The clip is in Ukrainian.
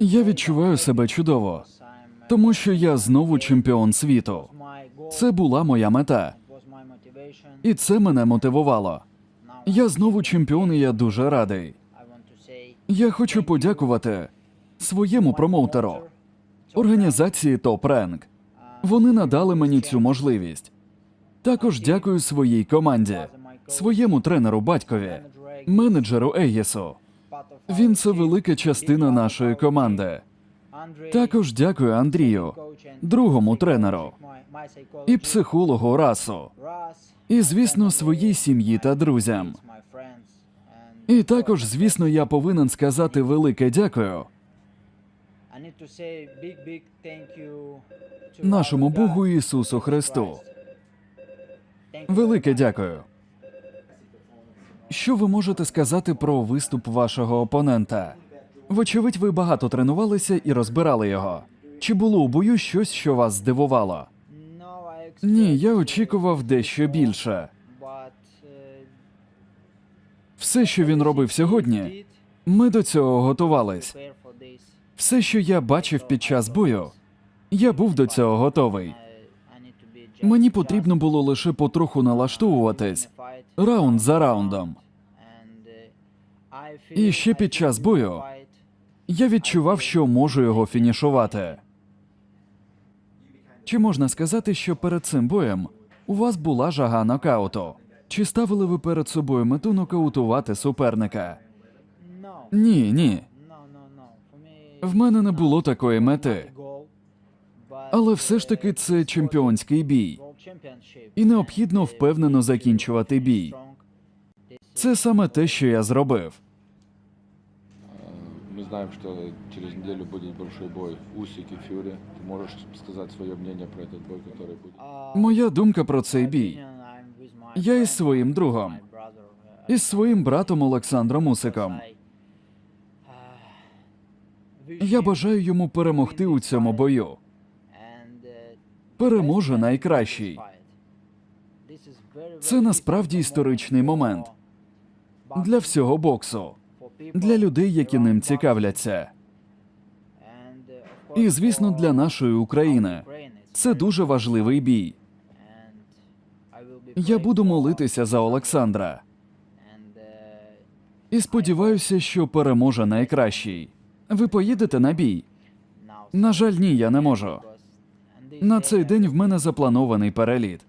Я відчуваю себе чудово, тому що я знову чемпіон світу. Це була моя мета, і це мене мотивувало. Я знову чемпіон, і я дуже радий. Я хочу подякувати своєму промоутеру, організації Топ Ренк. Вони надали мені цю можливість. Також дякую своїй команді, своєму тренеру батькові, менеджеру Егісу. Він це велика частина нашої команди. Також дякую Андрію, другому тренеру, і психологу Расу, і, звісно, своїй сім'ї та друзям. І також, звісно, я повинен сказати велике дякую нашому Богу Ісусу Христу. Велике дякую. Що ви можете сказати про виступ вашого опонента? Вочевидь, ви багато тренувалися і розбирали його. Чи було у бою щось, що вас здивувало? Ні, я очікував дещо більше. Все, що він робив сьогодні, ми до цього готувались. Все, що я бачив під час бою, я був до цього готовий. Мені потрібно було лише потроху налаштовуватись раунд за раундом. І ще під час бою Я відчував, що можу його фінішувати. Чи можна сказати, що перед цим боєм у вас була жага нокауту? Чи ставили ви перед собою мету нокаутувати суперника? Ні, ні. В мене не було такої мети. Але все ж таки це чемпіонський бій, і необхідно впевнено закінчувати бій. Це саме те, що я зробив Мы знаем, что через неделю будет большой бой Усик и Фюри. Ты можешь сказать свое мнение про этот бой, который будет? Моя думка про цей бій. Я із своїм другом, із своїм братом Олександром Усиком. Я бажаю йому перемогти у цьому бою. Переможе найкращий. Це насправді історичний момент для всього боксу, для людей, які ним цікавляться. І, звісно, для нашої України. Це дуже важливий бій. Я буду молитися за Олександра і сподіваюся, що переможе найкращий. Ви поїдете на бій? На жаль, ні, я не можу. На цей день в мене запланований переліт.